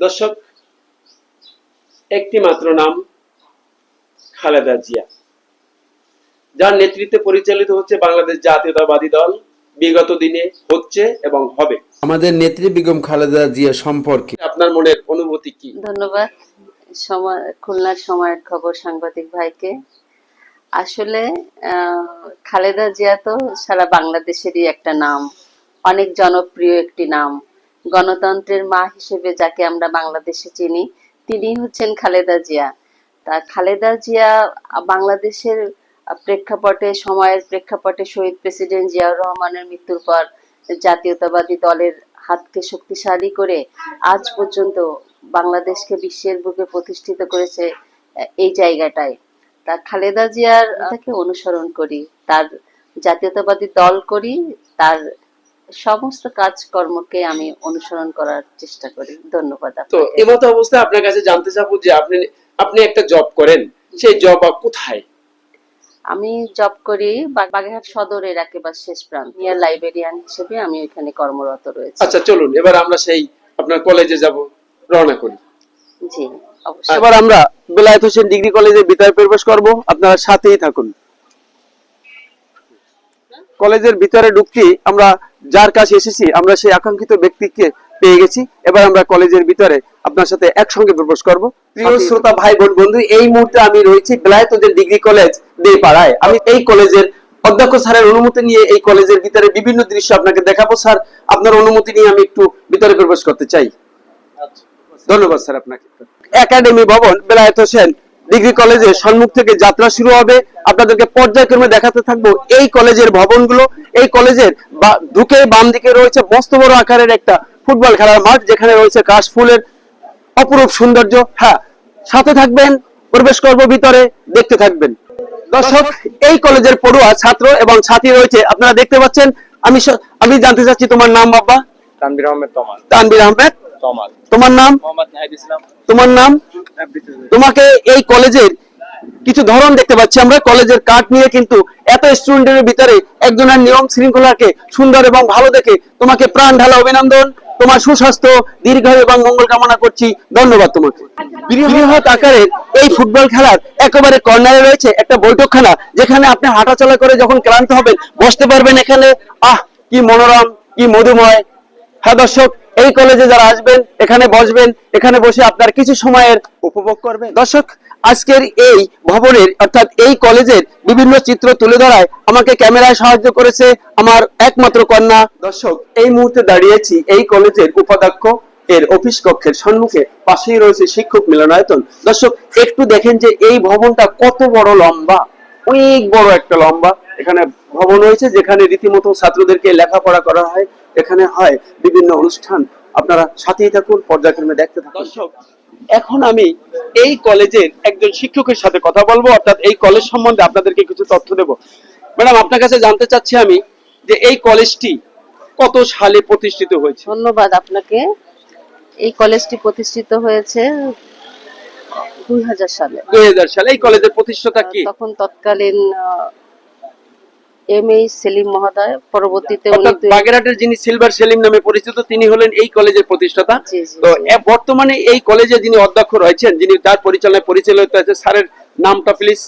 দর্শক একটি মাত্র নাম খালেদা জিয়া। যার নেতৃত্বে পরিচালিত হচ্ছে বাংলাদেশ জাতীয়তাবাদী দল বিগত দিনে হচ্ছে এবং হবে। আমাদের নেত্রী বেগম খালেদা জিয়া সম্পর্কে। আপনার মনের অনুভূতি কি? ধন্যবাদ। সময় খুলনার সময়ের খবর সাংবাদিক ভাইকে। আসলে আহ, খালেদা জিয়া তো সারা বাংলাদেশেরই একটা নাম অনেক জনপ্রিয় একটি নাম। গণতন্ত্রের মা হিসেবে যাকে আমরা বাংলাদেশে চিনি, তিনি হচ্ছেন খালেদা জিয়া। তা খালেদা জিয়া বাংলাদেশের প্রেক্ষাপটে, সময়ের প্রেক্ষাপটে শহীদ প্রেসিডেন্ট জিয়াউর রহমানের মৃত্যুর পর জাতীয়তাবাদী দলের হাতকে শক্তিশালী করে আজ পর্যন্ত বাংলাদেশকে বিশ্বের বুকে প্রতিষ্ঠিত করেছে এই জায়গাটায়। তা খালেদা জিয়ার তাকে অনুসরণ করি, তার জাতীয়তাবাদী দল করি, তার সমস্ত কাজকর্মকে আমি অনুসরণ করার চেষ্টা করি। ধন্যবাদ তো। এমতো অবস্থায় আপনার কাছে জানতে চাবো যে আপনি আপনি একটা জব করেন সেই জব কোথায়? আমি জব করি বাগেরহাট সদরের একেবারে শেষ প্রান্ত। নিয়ার লাইব্রেরিয়ান হিসেবে আমি এখানে কর্মরত রয়েছি। আচ্ছা চলুন এবার আমরা সেই আপনার কলেজে যাব রওনা করি। জি অবশ্যই। এবার আমরা বেলায়েত হোসেন ডিগ্রি কলেজের ভিতরে প্রবেশ করব আপনারা সাথেই থাকুন। কলেজের ভিতরে ঢুকতে আমরা যার কাছে এসেছি আমরা সেই আকাঙ্ক্ষিত ব্যক্তিকে পেয়ে গেছি। এবার আমরা কলেজের ভিতরে আপনার সাথে একসঙ্গে প্রবেশ করব। প্রিয় শ্রোতা ভাই বোন বন্ধু এই মুহূর্তে আমি রয়েছি বেলায়েত হোসেন ডিগ্রি কলেজ দেপাড়ায় আমি এই কলেজের অধ্যক্ষ স্যারের অনুমতি নিয়ে এই কলেজের ভিতরে বিভিন্ন দৃশ্য আপনাকে দেখাবো। স্যার আপনার অনুমতি নিয়ে আমি একটু ভিতরে প্রবেশ করতে চাই। ধন্যবাদ স্যার আপনাকে। একাডেমি ভবন বেলায়েত হোসেন ডিগ্রি কলেজের সম্মুখ থেকে যাত্রা শুরু হবে। আপনাদেরকে পর্যায়ক্রমে দেখাতে থাকব এই কলেজের ভবনগুলো। এই কলেজের ঢুকে বাম দিকে রয়েছে মস্ত বড় আকারের একটা ফুটবল খেলার মাঠ যেখানে রয়েছে কাশ ফুলের অপরূপ সৌন্দর্য। হ্যাঁ সাথে থাকবেন প্রবেশ করব ভিতরে দেখতে থাকবেন। দর্শক এই কলেজের পড়ুয়া ছাত্র এবং ছাত্রী রয়েছে। আপনারা দেখতে পাচ্ছেন আমি আমি জানতে চাচ্ছি তোমার নাম বাবা? তানবির আহমেদ তমাল। তানবির আহমেদ? তোমার নাম? মোহাম্মদ নাহিদ ইসলাম। তোমার নাম? তোমাকে এই কলেজের কিছু ধরন দেখতে পাচ্ছি। আমরা কলেজের কাঠ নিয়ে কিন্তু এত স্টুডেন্টের ভিতরে একজনের নিয়ম শৃঙ্খলাকে সুন্দর এবং ভালো দেখে তোমাকে প্রাণ ঢালা অভিনন্দন। তোমার সুস্বাস্থ্য দীর্ঘায়ু এবং মঙ্গল কামনা করছি। ধন্যবাদ তোমাকে। বৃহৎ আকারের এই ফুটবল খেলার একেবারে কর্নারে রয়েছে একটা বৈঠকখানা, যেখানে আপনি হাঁটাচলা করে যখন ক্লান্ত হবেন, বসতে পারবেন এখানে। আহ, কি মনোরম, কি মধুময়। হ্যাঁ দর্শক, এই কলেজে যারা আসবেন, এখানে বসবেন, এখানে বসে আপনার কিছু সময়ের উপভোগ করবেন। দর্শক আজকের এই ভবনের অর্থাৎ এই কলেজের বিভিন্ন চিত্র তুলে ধরায় আমাকে ক্যামেরায় সাহায্য করেছে আমার একমাত্র কন্যা। দর্শক এই মুহূর্তে দাঁড়িয়েছি এই কলেজের উপাধ্যক্ষ এর অফিস কক্ষের সম্মুখে পাশেই রয়েছে শিক্ষক মিলনায়তন। দর্শক একটু দেখেন যে এই ভবনটা কত বড় লম্বা অনেক বড় একটা লম্বা। এখানে ভবন রয়েছে যেখানে রীতিমতো ছাত্রদেরকে লেখাপড়া করা হয়। এখানে হয় বিভিন্ন অনুষ্ঠান। আপনারা সাথেই থাকুন পর্যায়ক্রমে দেখতে থাকুন। দর্শক এখন আমি এই কলেজের একজন শিক্ষকের সাথে কথা বলব অর্থাৎ এই কলেজ সম্বন্ধে আপনাদেরকে কিছু তথ্য দেব। ম্যাডাম আপনার কাছে জানতে চাচ্ছি আমি যে এই কলেজটি কত সালে প্রতিষ্ঠিত হয়েছে? ধন্যবাদ আপনাকে। এই কলেজটি প্রতিষ্ঠিত হয়েছে দুই হাজার সালে। দুই হাজার সালে। এই কলেজের প্রতিষ্ঠাতা কি? তখন তৎকালীন এম এই সেলিম মহোদয় পরবর্তীতে উনি বাগেরহাটের যিনি সিলভার সেলিম নামে পরিচিত তিনি হলেন এই কলেজের প্রতিষ্ঠাতা। তো বর্তমানে এই কলেজে যিনি অধ্যক্ষ রয়েছেন যিনি তার পরিচালনায় পরিচালিত আছে স্যারের নামটা প্লিজ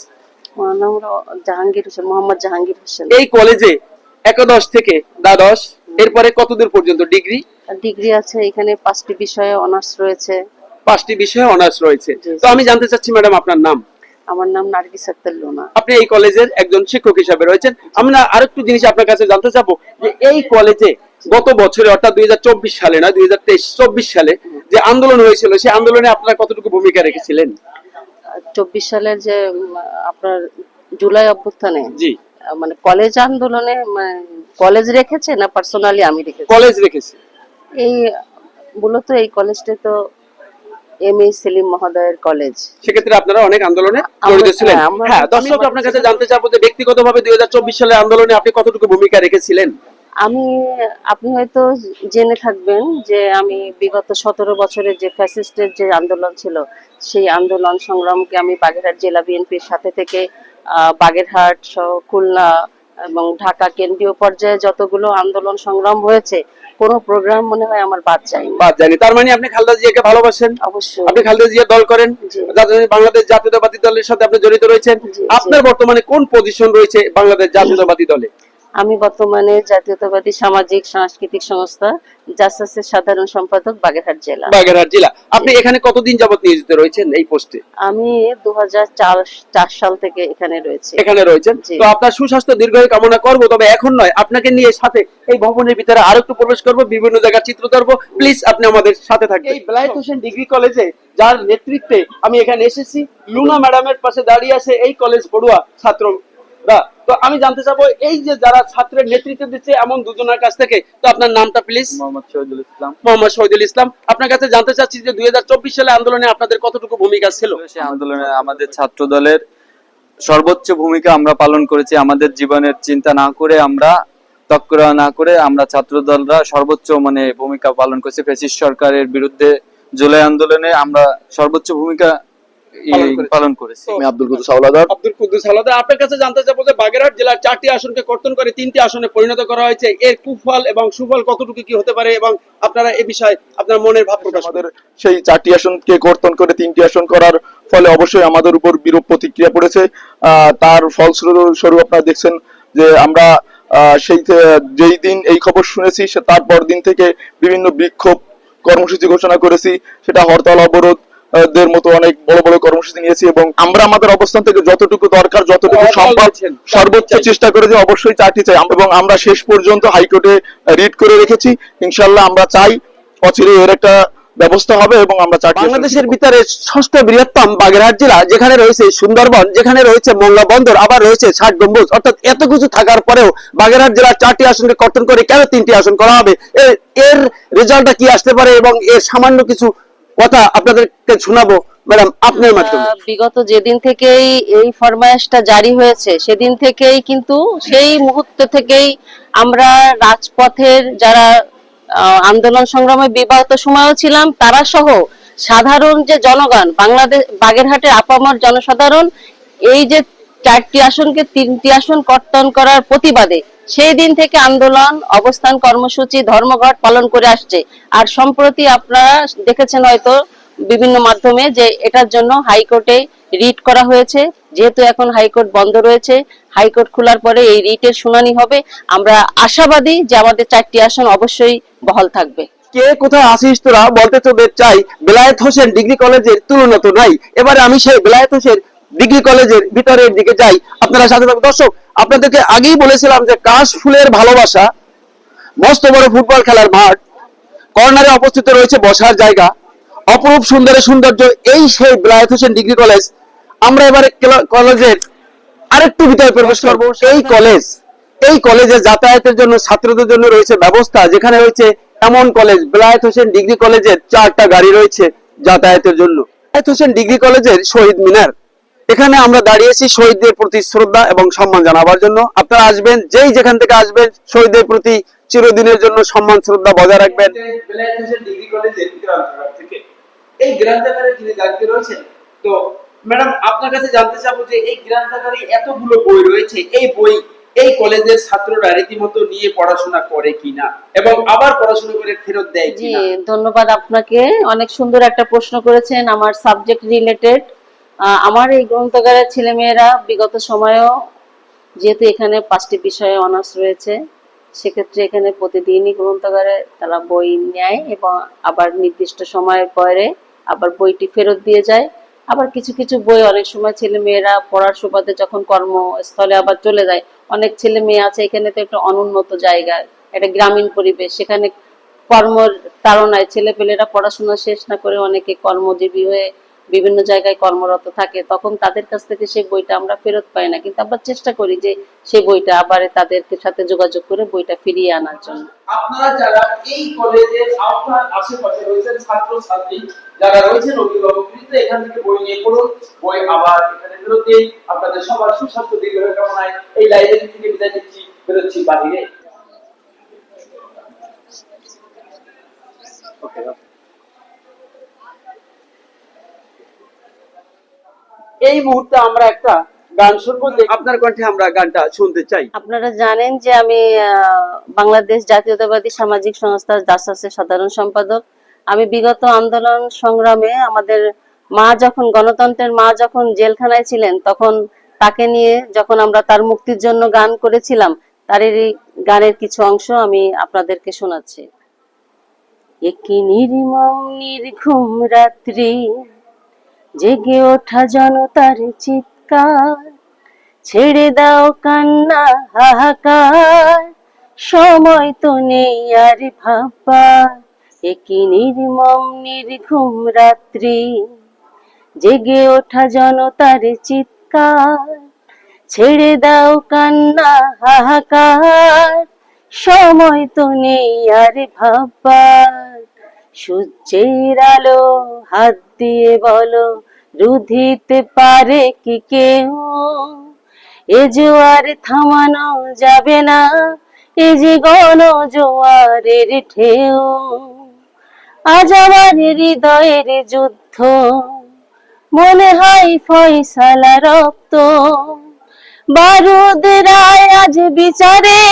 জাহাঙ্গীর হোসেন মোহাম্মদ জাহাঙ্গীর হোসেন। এই কলেজে একাদশ থেকে দ্বাদশ এরপরে কতদূর পর্যন্ত? ডিগ্রি? ডিগ্রি আছে এখানে পাঁচটি বিষয়ে অনার্স রয়েছে। পাঁচটি বিষয়ে অনার্স রয়েছে। তো আমি জানতে চাচ্ছি ম্যাডাম আপনার নাম? আমার নাম নার্গিস আক্তার লোনা। আপনি এই কলেজের একজন শিক্ষক হিসাবে রয়েছেন। আমরা আরেকটু জিনিস আপনার কাছে জানতে চাবো যে এই কলেজে গত বছরে অর্থাৎ দুই হাজার চব্বিশ সালে না দুই হাজার তেইশ চব্বিশ সালে যে আন্দোলন হয়েছিল সেই আন্দোলনে আপনারা কতটুকু ভূমিকা রেখেছিলেন? চব্বিশ সালের যে আপনার জুলাই অভ্যুত্থানে জি। মানে কলেজ আন্দোলনে মানে, কলেজ রেখেছে না পার্সোনালি আমি রেখেছি? কলেজ রেখেছি। এই মূলত এই কলেজটা তো এম এ সেলিম মহোদয়ের কলেজ। সেক্ষেত্রে আপনারা অনেক আন্দোলনে জড়িত ছিলেন। হ্যাঁ, হ্যাঁ দর্শক আপনার কাছে জানতে চাবো যে ব্যক্তিগতভাবে দুই সালের আন্দোলনে আপনি কতটুকু ভূমিকা রেখেছিলেন? আমি আপনি হয়তো জেনে থাকবেন যে আমি বিগত সতেরো বছরের যে ফ্যাসিস্টের যে আন্দোলন ছিল সেই আন্দোলন সংগ্রামকে আমি বাগেরহাট জেলা বিএনপির সাথে থেকে আহ, বাগেরহাট সহ খুলনা এবং ঢাকা কেন্দ্রীয় পর্যায়ে যতগুলো আন্দোলন সংগ্রাম হয়েছে কোনো প্রোগ্রাম মনে হয় আমার বাদ যায়নি। বাদ জানি তার মানে আপনি খালেদা জিয়াকে ভালোবাসেন? অবশ্যই। আপনি খালেদা জিয়া দল করেন? বাংলাদেশ জাতীয়তাবাদী দলের সাথে আপনি জড়িত রয়েছেন। আপনার বর্তমানে কোন পজিশন রয়েছে বাংলাদেশ জাতীয়তাবাদী দলে? আমি বর্তমানে জাতীয়তাবাদী সামাজিক সাংস্কৃতিক সংস্থা জাসাসের সাধারণ সম্পাদক বাগেরহাট জেলা। বাগেরহাট জেলা। আপনি এখানে কতদিন যাবত নিয়োজিত রয়েছেন এই পোস্টে? আমি দু চার সাল থেকে এখানে রয়েছি। এখানে রয়েছেন? তো আপনার সুস্বাস্থ্য দীর্ঘায়ু কামনা করব তবে এখন নয় আপনাকে নিয়ে সাথে এই ভবনের ভিতরে আরও একটু প্রবেশ করব বিভিন্ন জায়গার চিত্র ধরবো। প্লিজ আপনি আমাদের সাথে থাকবেন। এই বেলায়েত হোসেন ডিগ্রি কলেজে যার নেতৃত্বে আমি এখানে এসেছি লুনা ম্যাডামের পাশে দাঁড়িয়ে আছে এই কলেজ পড়ুয়া ছাত্ররা তো আমি জানতে চাবো এই যে যারা ছাত্রের নেতৃত্ব দিচ্ছে এমন দুজনের কাছ থেকে তো আপনার নামটা প্লিজ মোহাম্মদ শহীদুল ইসলাম। মোহাম্মদ শহীদুল ইসলাম আপনার কাছে জানতে চাচ্ছি যে দুই সালে আন্দোলনে আপনাদের কতটুকু ভূমিকা ছিল? সে আন্দোলনে আমাদের ছাত্র দলের সর্বোচ্চ ভূমিকা আমরা পালন করেছি। আমাদের জীবনের চিন্তা না করে আমরা তৎকরা না করে আমরা ছাত্র দলরা সর্বোচ্চ মানে ভূমিকা পালন করেছি। ফেসিস্ট সরকারের বিরুদ্ধে জুলাই আন্দোলনে আমরা সর্বোচ্চ ভূমিকা পালন করেছি। আমি আব্দুল কুদ্দুস হাওলাদার। আব্দুল কুদ্দুস আলাদা আপনার কাছে জানতে চাবো যে বাগেরহাট জেলার চারটি আসনকে কর্তন করে তিনটি আসনে পরিণত করা হয়েছে। এর কুফল এবং সুফল কতটুকু কি হতে পারে এবং আপনারা এই বিষয়ে আপনার মনের ভাব প্রকাশ আমাদের সেই চারটি আসনকে কর্তন করে তিনটি আসন করার ফলে অবশ্যই আমাদের উপর বিরূপ প্রতিক্রিয়া পড়েছে। আহ, তার ফলস্বরূপ আপনারা দেখছেন যে আমরা সেই যেই দিন এই খবর শুনেছি তারপর দিন থেকে বিভিন্ন বিক্ষোভ কর্মসূচি ঘোষণা করেছি। সেটা হরতাল অবরোধ দের মতো অনেক বড় বড় কর্মসূচি নিয়েছি এবং আমরা আমাদের অবস্থান থেকে যতটুকু দরকার যতটুকু সম্ভব সর্বোচ্চ চেষ্টা করে যে অবশ্যই চারটি চাই। এবং আমরা শেষ পর্যন্ত হাইকোর্টে রিট করে রেখেছি। ইনশাল্লাহ আমরা চাই অচিরে এর একটা ব্যবস্থা হবে এবং আমরা আসন- বাংলাদেশের ভিতরে ষষ্ঠ বৃহত্তম বাগেরহাট জেলা যেখানে রয়েছে সুন্দরবন যেখানে রয়েছে মংলা বন্দর আবার রয়েছে ষাট গম্বুজ। অর্থাৎ এত কিছু থাকার পরেও বাগেরহাট জেলার চারটি আসনকে কর্তন করে কেন তিনটি আসন করা হবে? এর এর রেজাল্টটা কি আসতে পারে এবং এর সামান্য কিছু কথা আপনাদেরকে শোনাবো ম্যাডাম আপনার মাধ্যমে। বিগত যেদিন থেকেই এই ফরমায়েশটা জারি হয়েছে সেদিন থেকেই কিন্তু সেই মুহূর্ত থেকেই আমরা রাজপথের যারা আন্দোলন সংগ্রামে বিবাহিত সময়ও ছিলাম তারা সহ সাধারণ যে জনগণ বাংলাদেশ বাগেরহাটের আপামর জনসাধারণ এই যে চারটি আসনকে তিনটি আসন কর্তন করার প্রতিবাদে সেই দিন থেকে আন্দোলন, অবস্থান, কর্মসূচি, ধর্মঘট পালন করে আসছে। আর সম্প্রতি আপনারা দেখেছেন হয়তো বিভিন্ন মাধ্যমে যে এটার জন্য হাইকোর্টে রিট করা হয়েছে। যেহেতু এখন হাইকোর্ট বন্ধ রয়েছে, হাইকোর্ট খোলার পরে এই রিটের শুনানি হবে। আমরা আশাবাদী যে আমাদের চারটি আসন অবশ্যই বহাল থাকবে। কে কোথায় আসিস তোরা? বলতে তোদের চাই বেলায়েত হোসেন ডিগ্রি কলেজের তুলনা তো নাই। এবারে আমি সেই বেলায়েত হোসেন ডিগ্রি কলেজের ভিতরের দিকে যাই, আপনারা সাথে থাকুন দর্শক, আপনাদেরকে আগেই বলেছিলাম যে কাশ ফুলের ভালোবাসা, মস্ত বড় ফুটবল খেলার মাঠ, কর্নারে অবস্থিত রয়েছে বসার জায়গা, অপরূপ সুন্দরের সৌন্দর্য, এই সেই বেলায়েত হোসেন ডিগ্রি কলেজ। আমরা এবারে কেলা- কলেজের আরেকটু ভিতরে প্রবেশ করব এই কলেজ, এই কলেজে যাতায়াতের জন্য, ছাত্রদের জন্য রয়েছে ব্যবস্থা, যেখানে রয়েছে এমন কলেজ, বেলায়েত হোসেন ডিগ্রি কলেজের চারটা গাড়ি রয়েছে যাতায়াতের জন্য। বেলায়েত হোসেন ডিগ্রি কলেজের শহীদ মিনার। এখানে আমরা দাঁড়িয়েছি শহীদদের প্রতি শ্রদ্ধা এবং সম্মান জানাবার জন্য। আপনারা আসবেন যেই যেখান থেকে আসবেন শহীদদের প্রতি চিরদিনের জন্য সম্মান শ্রদ্ধা বজায় রাখবেন। এই গ্রন্থাগারে যিনি দায়িত্বে রয়েছেন তো ম্যাডাম আপনার কাছে জানতে চাবো যে এই গ্রন্থাগারে এতগুলো বই রয়েছে এই বই এই কলেজের ছাত্ররা রীতিমতো নিয়ে পড়াশোনা করে কিনা এবং আবার পড়াশোনা করে ফেরত দেয় কিনা? ধন্যবাদ আপনাকে। অনেক সুন্দর একটা প্রশ্ন করেছেন আমার সাবজেক্ট রিলেটেড। আমার এই গ্রন্থাগারের ছেলেমেয়েরা বিগত সময়েও যেহেতু এখানে পাঁচটি বিষয়ে অনার্স রয়েছে, সেক্ষেত্রে এখানে প্রতিদিনই গ্রন্থাগারে তারা বই নেয় এবং আবার নির্দিষ্ট সময়ের পরে আবার বইটি ফেরত দিয়ে যায়। আবার কিছু কিছু বই অনেক সময় ছেলে মেয়েরা পড়ার সুবাদে যখন কর্মস্থলে আবার চলে যায়, অনেক ছেলে মেয়ে আছে এখানে তো একটা অনুন্নত জায়গায় একটা গ্রামীণ পরিবেশ, সেখানে কর্মর তাড়নায় ছেলেপেলেরা পড়াশোনা শেষ না করে অনেকে কর্মজীবী হয়ে বিভিন্ন জায়গায় কর্মরত থাকে তখন তাদের কাছ থেকে সেই বইটা আমরা ফেরত পাই না। কিন্তু আমরা চেষ্টা করি যে সেই বইটা আবার তাদেরকে সাথে যোগাযোগ করে বইটা ফিরিয়ে আনার জন্য। আপনারা যারা এই কলেজের আওতার আশেপাশে রয়েছেন ছাত্র ছাত্রী যারা রয়েছেন অভিভাবক কিন্তু এখান থেকে বই নিয়ে পড়ুন বই আবার এখানে ফেরত দিন। আপনাদের সবার সুস্বাস্থ্য দীর্ঘায়ু কামনায় এই লাইব্রেরি থেকে বিদায় নিচ্ছি। বেরোচ্ছি বাহিরে। এই মুহূর্তে আমরা একটা গান শুনব আপনার কণ্ঠে আমরা গানটা শুনতে চাই। আপনারা জানেন যে আমি বাংলাদেশ জাতীয়তাবাদী সামাজিক সংস্থা জাসাসের সাধারণ সম্পাদক। আমি বিগত আন্দোলন সংগ্রামে আমাদের মা যখন গণতন্ত্রের মা যখন জেলখানায় ছিলেন তখন তাকে নিয়ে যখন আমরা তার মুক্তির জন্য গান করেছিলাম তার এই গানের কিছু অংশ আমি আপনাদেরকে শোনাচ্ছি। একই নির্মম নির্ঘুম রাত্রি জেগে ওঠা জনতার চিৎকার। ছেড়ে দাও কান্না, হাহাকার। সময় তো নেই আর ভাববার। একই নির্মম, নির্ঘুম রাত্রি। জেগে ওঠা জনতার চিৎকার। ছেড়ে দাও কান্না, হাহাকার। সময় তো নেই আর ভাববার। সূর্যের আলো হাত দিয়ে বলো, রুধিতে পারে কি কেউ? এ জোয়ার থামানো যাবে না, এ যে গণ জোয়ারের ঢেউ। আজ আমার হৃদয়ের যুদ্ধ, মনে হয় ফয়সালা রক্ত। বারুদ রায় আজ বিচারে,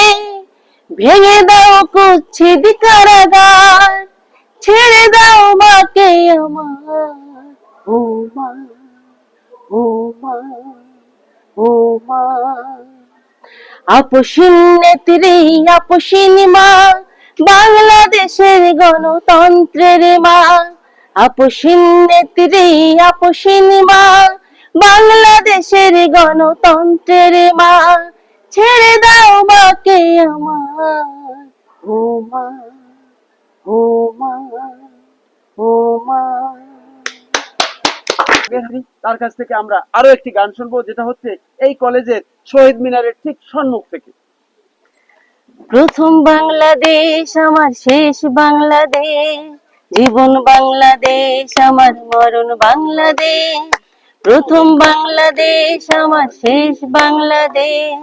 ভেঙে দাও কুচ্ছিদ কারাগার। ছেড়ে দাও মাকে আমার। ও মা ও মা ও মা। আপসীন নেত্রী আপসীন মা বাংলাদেশের গণতন্ত্রের মা। আপসীন নেত্রী আপসীন মা বাংলাদেশের গণতন্ত্রের মা। ছেড়ে দাও মাকে আমার। ও মা মেহদি, তার কাছ থেকে আমরা আরও একটি গান শুনব যেটা হচ্ছে এই কলেজের শহীদ মিনারের ঠিক সম্মুখ থেকে। প্রথম বাংলাদেশ আমার শেষ বাংলাদেশ জীবন বাংলাদেশ আমার মরণ বাংলাদেশ। প্রথম বাংলাদেশ আমার শেষ বাংলাদেশ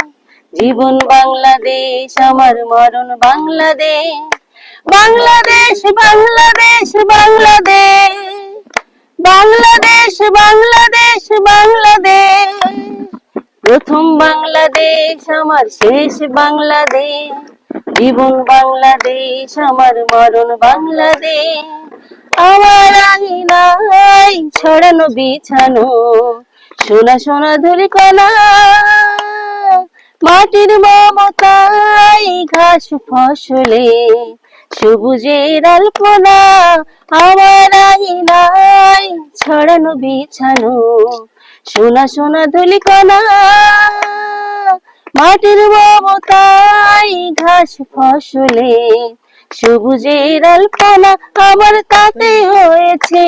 জীবন বাংলাদেশ আমার মরণ বাংলাদেশ। বাংলাদেশ বাংলাদেশ বাংলাদেশ। বাংলাদেশ বাংলাদেশ। প্রথম বাংলাদেশ, আমার শেষ বাংলাদেশ। জীবন বাংলাদেশ, আমার মরণ বাংলাদেশ। আমার আঙিনায় ছড়ানো, বিছানো। সোনা সোনা ধুলি কলা মাটির মমতায় ঘাস ফসলে। সবুজের আলপনা আমার আঙিনায় ছড়ানো, বিছানো। সোনা সোনা ধুলি কণা মাটির মমতায় ঘাস ফসলে। সবুজের আলপনা আমার তাতে হয়েছে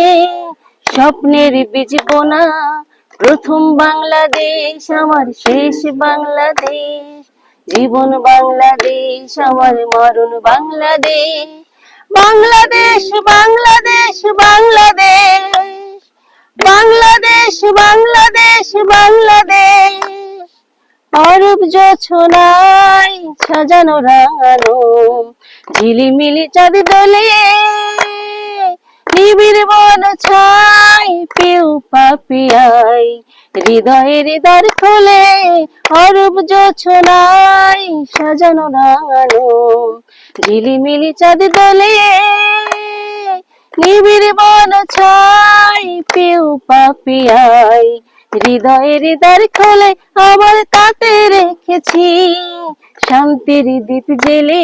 স্বপ্নের বীজ বোনা। প্রথম বাংলাদেশ, আমার শেষ বাংলাদেশ। জীবন বাংলাদেশ, আমার মরণ বাংলাদেশ। বাংলাদেশ বাংলাদেশ বাংলাদেশ। বাংলাদেশ বাংলাদেশ বাংলাদেশ। অরূপ জোছনায় সাজানো রাঙানো ঝিলিমিলি চাঁদ দোলে নিবিড় বন ছাই পিউ পাপিয়াই। হৃদয়ের দ্বার খোলে অরূপ জোছনায় সাজানো রাঙানো ঝিলিমিলি চাঁদ দোলে নিবিড় বন ছাই পিউ পাপিয়াই। হৃদয়ের দ্বার খোলে আমার তাতে রেখেছি, শান্তির দ্বীপ জেলে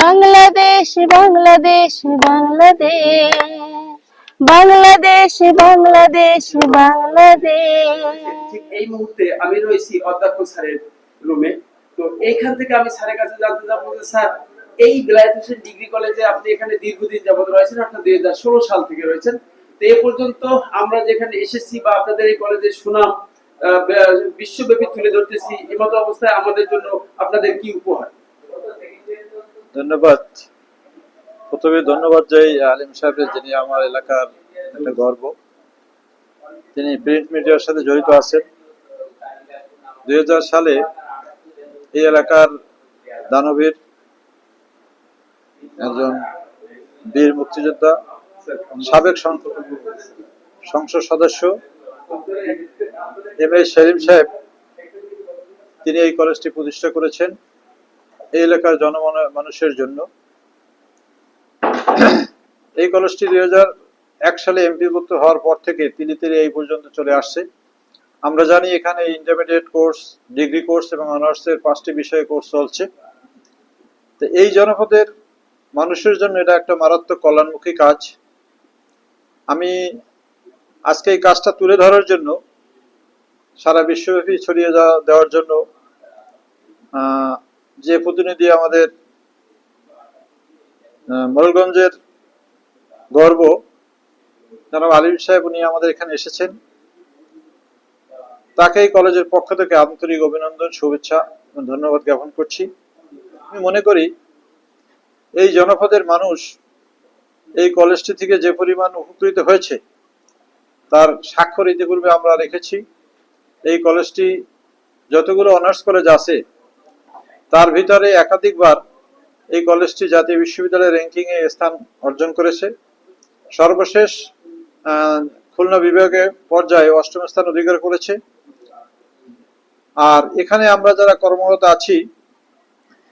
বাংলাদেশ বাংলাদেশ বাংলাদেশ বাংলাদেশ বাংলাদেশ বাংলাদেশ। এই মুহূর্তে আমি রয়েছি অধ্যক্ষ স্যারের রুমে। তো এইখান থেকে আমি স্যারের কাছে জানতে চাবো যে স্যার, এই বেলায়েত হোসেন ডিগ্রি কলেজে আপনি এখানে দীর্ঘদিন যাবত রয়েছেন, অর্থাৎ দুই হাজার ষোলো সাল থেকে রয়েছেন। তো এ পর্যন্ত আমরা যেখানে এসেছি বা আপনাদের এই কলেজের সুনাম বিশ্বব্যাপী তুলে ধরতেছি এমতো অবস্থায় আমাদের জন্য আপনাদের কি উপহার? ধন্যবাদ। প্রথমে ধন্যবাদ যাই আলিম সাহেবের যিনি আমার এলাকার একটা গর্ব। তিনি প্রিন্ট মিডিয়ার সাথে জড়িত আছেন। দুই হাজার সালে এই এলাকার দানবীর একজন বীর মুক্তিযোদ্ধা, সাবেক সংসদ সদস্য, এম এ সেলিম সাহেব, তিনি এই কলেজটি প্রতিষ্ঠা করেছেন। এই এলাকার জনমন মানুষের জন্য। এই কলেজটি দুই এক সালে এমপিভুক্ত হওয়ার পর থেকে তিলি তিলি এই পর্যন্ত চলে আসছে। আমরা জানি এখানে ইন্টারমিডিয়েট কোর্স ডিগ্রি কোর্স এবং অনার্সের পাঁচটি বিষয়ে কোর্স চলছে। তো এই জনপদের মানুষের জন্য এটা একটা মারাত্মক কল্যাণমুখী কাজ। আমি আজকে এই কাজটা তুলে ধরার জন্য, সারা বিশ্বব্যাপী ছড়িয়ে দেওয়ার জন্য যে প্রতিনিধি আমাদের আহ, মোড়লগঞ্জের গর্ব জনাব আলিম সাহেব উনি আমাদের এখানে এসেছেন। তাকে এই কলেজের পক্ষ থেকে আন্তরিক অভিনন্দন শুভেচ্ছা ধন্যবাদ জ্ঞাপন করছি। আমি মনে করি এই জনপদের মানুষ এই কলেজটি থেকে যে পরিমাণ উপকৃত হয়েছে তার স্বাক্ষর ইতিপূর্বে আমরা রেখেছি। এই কলেজটি যতগুলো অনার্স কলেজ আছে তার ভিতরে একাধিকবার এই কলেজটি জাতীয় বিশ্ববিদ্যালয়ের র্যাঙ্কিং এ স্থান অর্জন করেছে। সর্বশেষ খুলনা বিভাগে পর্যায়ে অষ্টম স্থান অধিকার করেছে। আর এখানে আমরা যারা কর্মরত আছি,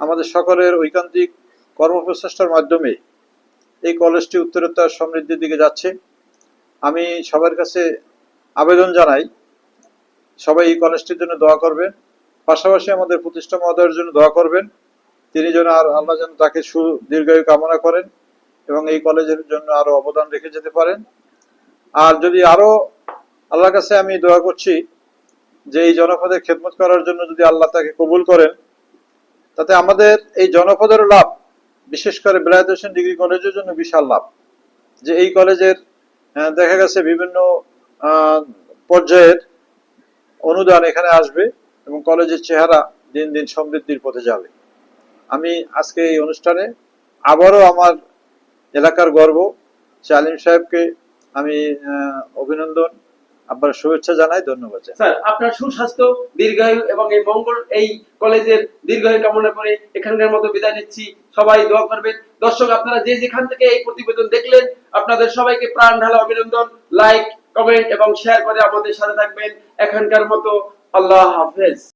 আমাদের সকলের ঐকান্তিক কর্মপ্রচেষ্টার মাধ্যমে এই কলেজটি উত্তরোত্তর সমৃদ্ধির দিকে যাচ্ছে। আমি সবার কাছে আবেদন জানাই, সবাই এই কলেজটির জন্য দোয়া করবেন। পাশাপাশি আমাদের প্রতিষ্ঠা মহোদয়ের জন্য দোয়া করবেন। তিনি যেন আর আল্লাহ যেন তাকে সুদীর্ঘায়ু কামনা করেন এবং এই কলেজের জন্য আরও অবদান রেখে যেতে পারেন। আর যদি আরও আল্লাহর কাছে আমি দোয়া করছি যে এই জনপদের খেদমত করার জন্য যদি আল্লাহ তাকে কবুল করেন, তাতে আমাদের এই জনপদেরও লাভ, বিশেষ করে বেলায়েত হোসেন ডিগ্রি কলেজের জন্য বিশাল লাভ। যে এই কলেজের দেখা গেছে বিভিন্ন পর্যায়ের অনুদান এখানে আসবে। এবং কলেজের চেহারা দিন দিন সমৃদ্ধির পথে যাবে। আমি আজকে এই অনুষ্ঠানে আবারও আমার এলাকার গর্ব চালিম সাহেবকে আমি অভিনন্দন, আবার শুভেচ্ছা জানাই, ধন্যবাদ স্যার, আপনার সুস্বাস্থ্য, দীর্ঘায়ু এবং এই মঙ্গল, এই কলেজের দীর্ঘায়ু কামনা করে এখানকার মতো বিদায় নিচ্ছি। সবাই দোয়া করবেন। দর্শক, আপনারা যে যেখান থেকে এই প্রতিবেদন দেখলেন, আপনাদের সবাইকে প্রাণ ঢালা অভিনন্দন। লাইক কমেন্ট এবং শেয়ার করে আমাদের সাথে থাকবেন। এখানকার মতো আল্লাহ হাফেজ।